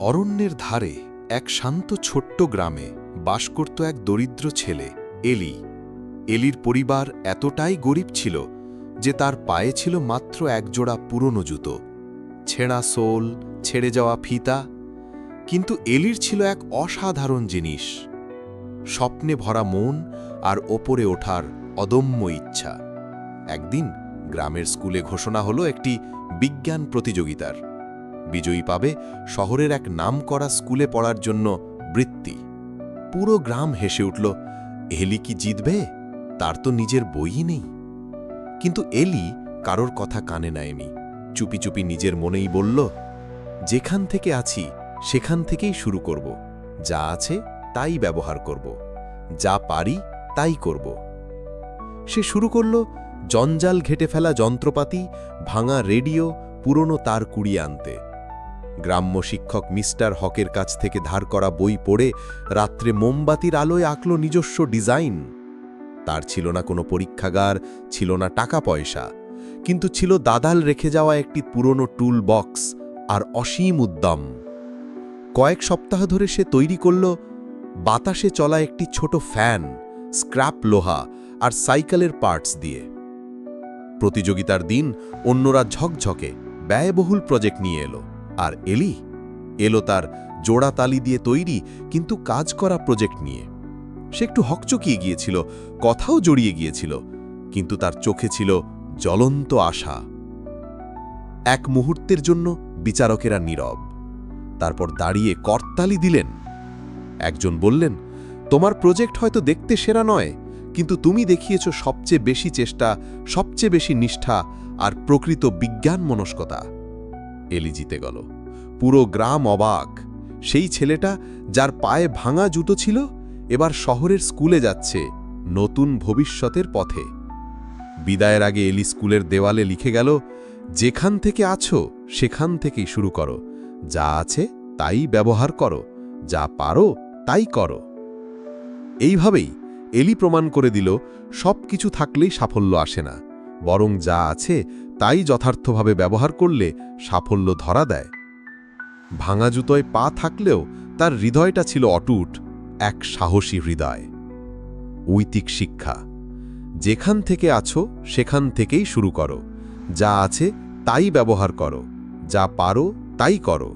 অরণ্যের ধারে এক শান্ত ছোট্ট গ্রামে বাস করত এক দরিদ্র ছেলে, এলি। এলির পরিবার এতটাই গরিব ছিল যে তার পায়ে ছিল মাত্র একজোড়া পুরনো জুতো। ছেঁড়া সোল, ছেড়ে যাওয়া ফিতা। কিন্তু এলির ছিল এক অসাধারণ জিনিস। স্বপ্নে ভরা মন আর ওপরে ওঠার অদম্য ইচ্ছা। একদিন গ্রামের স্কুলে ঘোষণা হলো একটি বিজ্ঞান প্রতিযোগিতার। বিজয়ী পাবে শহরের এক নামকরা স্কুলে পড়ার জন্য বৃত্তি। পুরো গ্রাম হেসে উঠল, এলি কি জিতবে? তার তো নিজের বইই নেই। কিন্তু এলি কারোর কথা কানে নেয়নি। চুপি চুপি নিজের মনেই বলল, যেখান থেকে আছি, সেখান থেকেই শুরু করব। যা আছে, তাই ব্যবহার করব। যা পারি, তাই করব। সে শুরু করল, জঞ্জাল ঘেটে ফেলা যন্ত্রপাতি, ভাঙা রেডিও, পুরনো তার কুড়িয়ে আনতে। গ্রাম্য শিক্ষক মিস্টার হকের কাছ থেকে ধার করা বই পড়ে রাত্রে মোমবাতির আলোয় আঁকল নিজস্ব ডিজাইন। তার ছিল না কোনো পরীক্ষাগার, ছিল না টাকা পয়সা, কিন্তু ছিল দাদাল রেখে যাওয়া একটি পুরনো টুল বক্স আর অসীম উদ্যম। কয়েক সপ্তাহ ধরে সে তৈরি করল বাতাসে চলা একটি ছোট ফ্যান, স্ক্র্যাপ লোহা আর সাইকেলের পার্টস দিয়ে। প্রতিযোগিতার দিন অন্যরা ঝকঝকে, ব্যয়বহুল প্রজেক্ট নিয়ে এলো। আর এলি এলো তার জোড়া তালি দিয়ে তৈরি কিন্তু কাজ করা প্রজেক্ট নিয়ে। সে একটু হকচকিয়ে গিয়েছিল, কথাও জড়িয়ে গিয়েছিল, কিন্তু তার চোখে ছিল জ্বলন্ত আশা। এক মুহূর্তের জন্য বিচারকেরা নীরব। তারপর দাঁড়িয়ে করতালি দিলেন। একজন বললেন, তোমার প্রজেক্ট হয়তো দেখতে সেরা নয়, কিন্তু তুমি দেখিয়েছ সবচেয়ে বেশি চেষ্টা, সবচেয়ে বেশি নিষ্ঠা আর প্রকৃত বিজ্ঞান মনস্কতা। এলি জিতে গেল। পুরো গ্রাম অবাক। সেই ছেলেটা যার পায়ে ভাঙা জুতো ছিল, এবার শহরের স্কুলে যাচ্ছে নতুন ভবিষ্যতের পথে। বিদায়ের আগে এলি স্কুলের দেওয়ালে লিখে গেল, যেখান থেকে আছো, সেখান থেকেই শুরু করো। যা আছে, তাই ব্যবহার করো। যা পারো, তাই করো। এইভাবেই এলি প্রমাণ করে দিল সব কিছু থাকলেই সাফল্য আসে না। বরং যা আছে তাই যথার্থভাবে ব্যবহার করলে সাফল্য ধরা দেয়। ভাঙা জুতোয় পা থাকলেও তার হৃদয়টা ছিল অটুট, এক সাহসী হৃদয়। ঐতিক শিক্ষা, যেখান থেকে আছো সেখান থেকেই শুরু করো, যা আছে তাই ব্যবহার করো, যা পারো তাই করো।